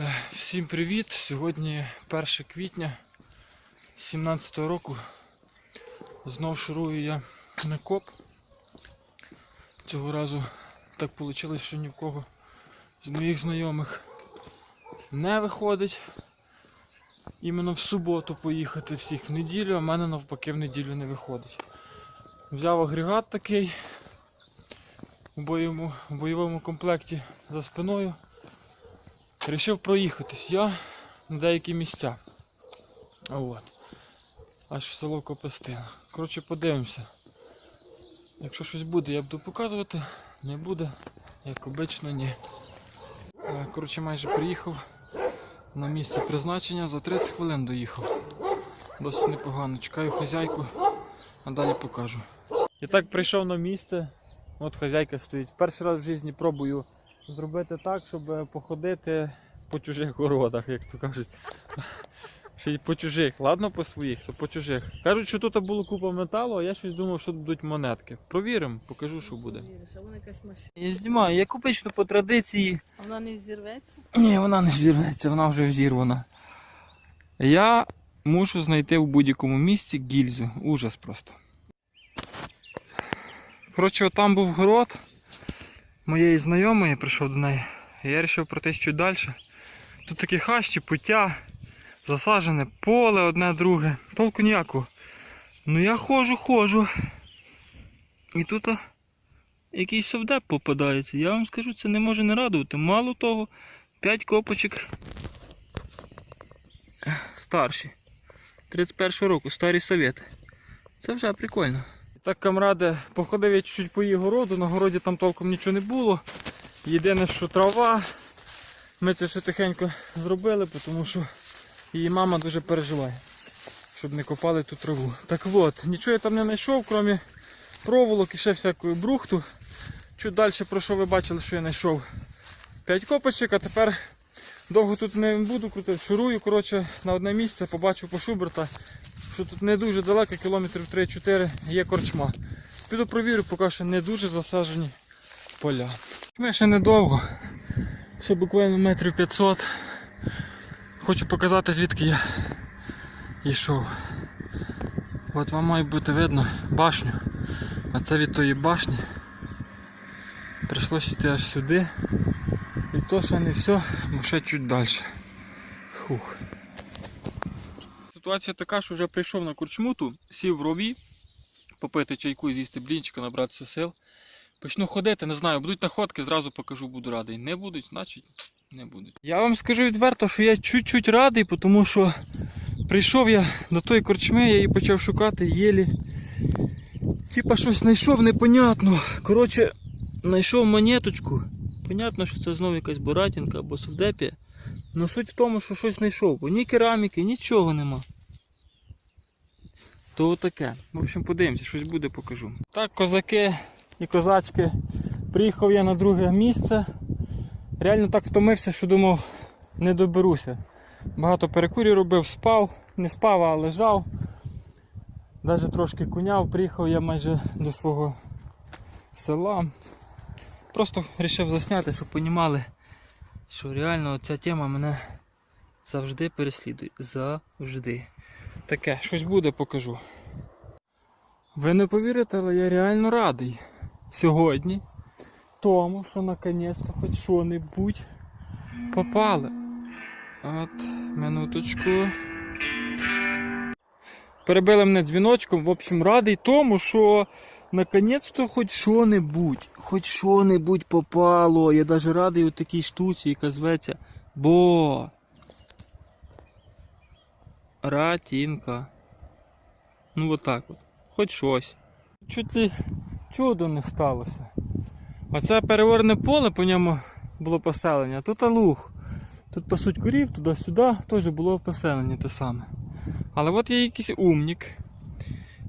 Е, Всім привіт! Сьогодні 1 квітня 17 року. Знов шурую я на коп. Цього разу так вийшло, що ні в кого з моїх знайомих не виходить. Іменно в суботу поїхати всіх в неділю, а в мене навпаки в неділю не виходить. Взяв агрегат такий у бойовому, у бойовому комплекті за спиною. Рішив проїхатись я на деякі місця. От. Аж в село Копестина. Коротше, подивимося. Якщо щось буде, я буду показувати. Не буде, як обично, ні. Е, Коротше, майже приїхав на місце призначення, за 30 хвилин доїхав. Досить непогано. Чекаю хазяйку, а далі покажу. І так прийшов на місце. От хазяйка стоїть. Перший раз в житті пробую зробити так, щоб походити по чужих городах, як то кажуть. Ще й по чужих, ладно по своїх, то по чужих. Кажуть, що тут було купа металу, а я щось думав, що будуть монетки. Провіримо, покажу, що буде. А вона якась машина. Я знімаю, як обично по традиції. А вона не зірветься? Ні, вона не зірветься, вона вже взірвана. Я мушу знайти в будь-якому місці гільзу. Ужас просто. Коротше, отам був город моєї знайомої, прийшов до неї. Я вирішив пройти чуть далі. Тут такі хащі, пуття, засаджене поле одне друге. Толку ніякого. Ну я ходжу, ходжу. І тут а, якийсь совдеп попадається. Я вам скажу, це не може не радувати. Мало того, 5 копочок. Старші. 31 року, старі совєти. Це вже прикольно. Так, камради, походив я чуть-чуть по її городу, на городі там толком нічого не було. Єдине, що трава. Ми це все тихенько зробили, тому що її мама дуже переживає, щоб не копали ту траву. Так от, нічого я там не знайшов, крім проволок і ще всякої брухту. Чуть далі пройшов, ви бачили, що я знайшов 5 копочок, а тепер довго тут не буду крутити, шурую коротше, на одне місце, побачив по Шуберта, що тут не дуже далеко, кілометрів 3-4 є корчма. Піду провірю, поки що не дуже засаджені поля. Ми ще недовго, ще буквально метрів 500. Хочу показати звідки я йшов. От вам має бути видно башню. А це від тої башні. Прийшлося йти аж сюди. І то ще не все, бо ще чуть далі. Хух. Ситуація така, що вже прийшов на курчмуту, сів в рові, попити чайку, з'їсти блінчика, набратися сил. Почну ходити, не знаю, будуть находки, зразу покажу, буду радий. Не будуть, значить не будуть. Я вам скажу відверто, що я чуть-чуть радий, тому що прийшов я до тої корчми, я її почав шукати єлі. Типа щось знайшов непонятно. Коротше, знайшов монеточку. Понятно, що це знову якась буратінка або совдепія. Но суть в тому, що щось знайшов, бо ні кераміки, нічого нема. То отаке. В общем, подивимося, щось буде, покажу. Так, козаки і козачки. Приїхав я на друге місце. Реально так втомився, що думав, не доберуся. Багато перекурів робив, спав, не спав, а лежав. Навіть трошки куняв, приїхав я майже до свого села. Просто вирішив засняти, щоб розуміли, що реально ця тема мене завжди переслідує. Завжди. Таке, щось буде, покажу. Ви не повірите, але я реально радий сьогодні тому, що наконець-то хоч що-небудь попали. От, минуточку. Перебили мене дзвіночком, в общем, радий тому, що наконець-то хоч що-небудь, хоч що-небудь попало. Я навіть радий у такій штуці, яка зветься Бо. Ратінка. Ну отак от. Хоч щось. Чуть ли чудо не сталося. Оце переверне поле, по ньому було поселення, тут луг. Тут пасуть корів, туди-сюди теж було поселення те саме. Але от є якийсь умник.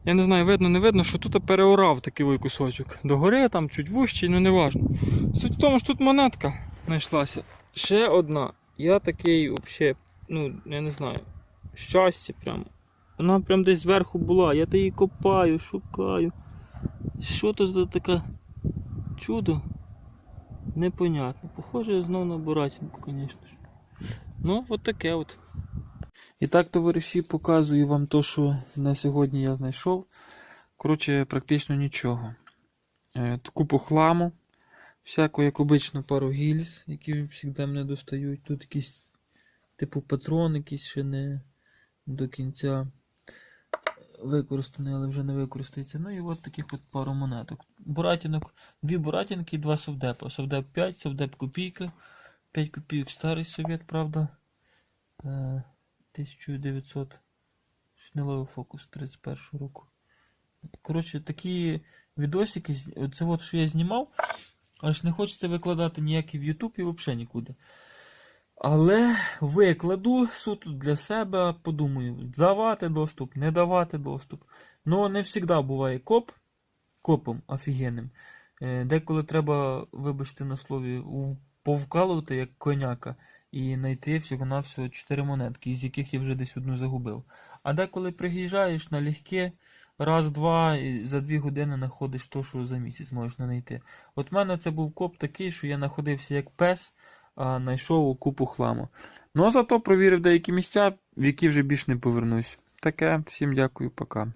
Я не знаю, видно, не видно, що тут переорав такий кусочок. Догори там чуть вущий, ну не важно. Суть в тому, що тут монетка знайшлася. Ще одна. Я такий взагалі, ну, я не знаю, щастя прям. Вона прям десь зверху була. Я та її копаю, шукаю. Що то за таке чудо? Непонятно. Похоже знову на буратинку, звісно ж. Ну, от таке от. І так, товариші, показую вам то, що на сьогодні я знайшов. Коротше, практично нічого. Е, Купу хламу, всяку, як обично, пару гільз, які завжди мене достають. Тут якийсь типу патрон, якийсь ще не до кінця використаний, але вже не використається. Ну і от таких от пару монеток. Буратінок, дві буратінки і два совдепа. Совдеп 5, совдеп копійка. 5 копійок старий совєт, правда. Е, 1900 шнеловий фокус 31 року. Коротше, такі відосики, оце от, що я знімав, аж не хочеться викладати ніякі в YouTube і взагалі нікуди. Але викладу суто для себе, подумаю, давати доступ, не давати доступ. Ну, не завжди буває коп, копом офігенним. Е, Деколи треба, вибачте на слові, повкалувати як коняка і знайти всього-навсього 4 монетки, із яких я вже десь одну загубив. А деколи приїжджаєш налегке, раз-два, і за 2 години знаходиш то, що за місяць можеш знайти. От в мене це був коп такий, що я знаходився як пес, а знайшов купу хламу. Ну а зато провірив деякі місця, в які вже більш не повернусь. Таке, всім дякую, пока.